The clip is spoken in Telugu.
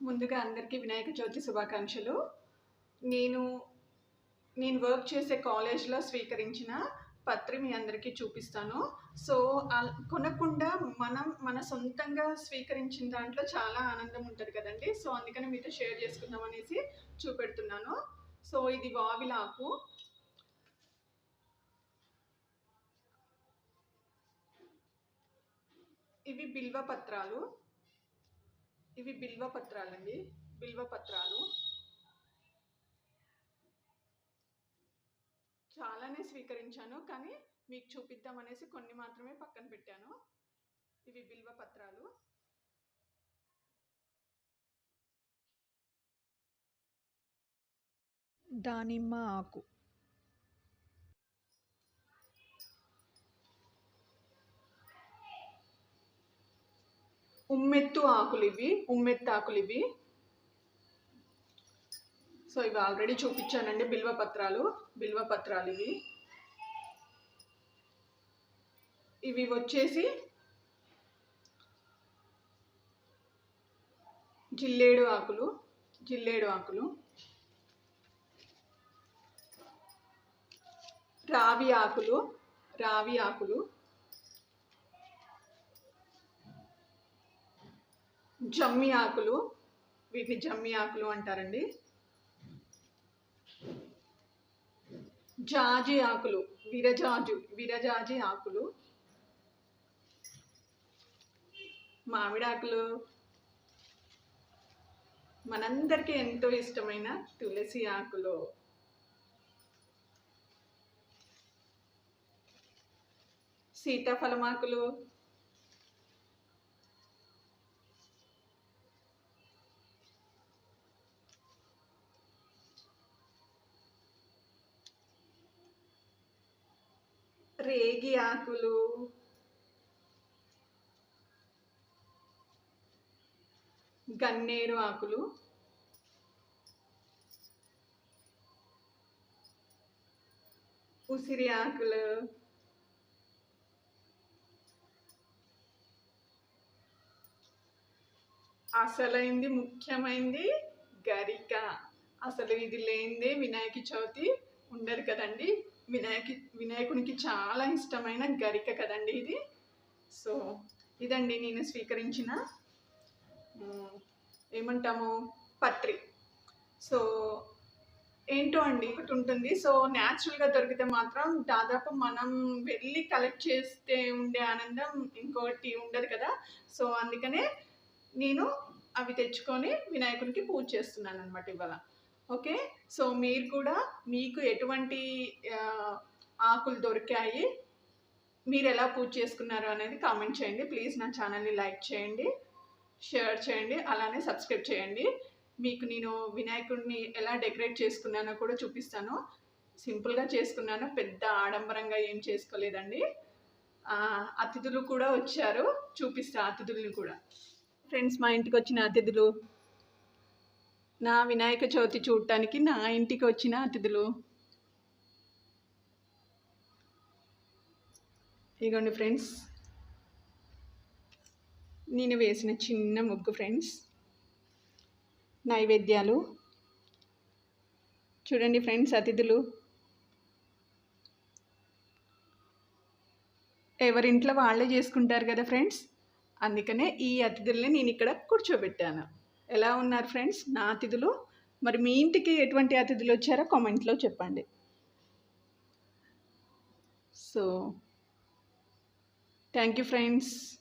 ముందుగా అందరికీ వినాయక చవితి శుభాకాంక్షలు. నేను నేను వర్క్ చేసే కాలేజ్లో స్వీకరించిన పత్రి మీ అందరికీ చూపిస్తాను. సో కొనకుండా మనం మన సొంతంగా స్వీకరించిన దాంట్లో చాలా ఆనందం ఉంటుంది కదండి. సో అందుకని మీతో షేర్ చేసుకుందాం అనేసి చూపెడుతున్నాను. సో ఇది వావిలాకు ఇవి బిల్వ పత్రాలు. ఇవి బిల్వ పత్రాలండి. బిల్వ పత్రాలు. చాలానే స్వీకరించాను కానీ మీకు చూపిద్దామనేసి కొన్ని మాత్రమే పక్కన పెట్టాను. ఇవి బిల్వ పత్రాలు. దానిమ్మ ఆకు. ఉమ్మెత్తు ఆకులు ఇవి ఉమ్మెత్తు ఆకులు ఇవి. సో ఇవి ఆల్రెడీ చూపించానండి బిల్వ పత్రాలు బిల్వ పత్రాలు ఇవి. ఇవి వచ్చేసి జిల్లేడు ఆకులు జిల్లేడు ఆకులు. రావి ఆకులు రావి ఆకులు. జమ్మి ఆకులు వీటిని జమ్మి ఆకులు అంటారండి. జాజి ఆకులు విరజాజు విరజాజి ఆకులు. మామిడాకులు. మనందరికీ ఎంతో ఇష్టమైన తులసి ఆకులు. సీతాఫలం ఆకులు. రేగి ఆకులు. గన్నేరు ఆకులు. ఉసిరి ఆకులు. అసలైంది ముఖ్యమైంది గరిక. అసలు ఇది లేనిదే వినాయక చవితి ఉండదు కదండి. వినాయక వినాయకునికి చాలా ఇష్టమైన గరిక కదండి ఇది. సో ఇదండి నేను స్వీకరించిన ఏమంటాము పత్రి. సో ఏంటో అండి ఒకటి ఉంటుంది. సో న్యాచురల్గా దొరికితే మాత్రం దాదాపు మనం వెళ్ళి కలెక్ట్ చేస్తే ఉండే ఆనందం ఇంకోటి ఉండదు కదా. సో అందుకనే నేను అవి తెచ్చుకొని వినాయకునికి పూజ చేస్తున్నాను అనమాట ఇవాళ. ఓకే? సో మీరు కూడా మీకు ఎటువంటి ఆకులు దొరికాయి మీరు ఎలా పూజ చేసుకున్నారు అనేది కామెంట్ చేయండి. ప్లీజ్ నా ఛానల్ని లైక్ చేయండి షేర్ చేయండి అలానే సబ్స్క్రైబ్ చేయండి. మీకు నేను వినాయకుడిని ఎలా డెకరేట్ చేసుకున్నానో కూడా చూపిస్తాను. సింపుల్గా చేసుకున్నాను పెద్ద ఆడంబరంగా ఏం చేసుకోలేదండి. అతిథులు కూడా వచ్చారు చూపిస్తా అతిథుల్ని కూడా. ఫ్రెండ్స్ మా ఇంటికి వచ్చిన అతిథులు నా వినాయక చవితి చూడటానికి నా ఇంటికి వచ్చిన అతిథులు. ఇగోండి ఫ్రెండ్స్. నేను వేసిన చిన్న ముగ్గు ఫ్రెండ్స్. నైవేద్యాలు. చూడండి ఫ్రెండ్స్ అతిథులు. ఎవరింట్లో వాళ్ళే చేసుకుంటారు కదా ఫ్రెండ్స్? అందుకనే ఈ అతిథుల్ని నేను ఇక్కడ కూర్చోబెట్టాను. ఎలా ఉన్నారు ఫ్రెండ్స్? నా అతిథులు. మరి మీ ఇంటికి ఎటువంటి అతిథులు వచ్చారో కామెంట్లో చెప్పండి. So thank you friends.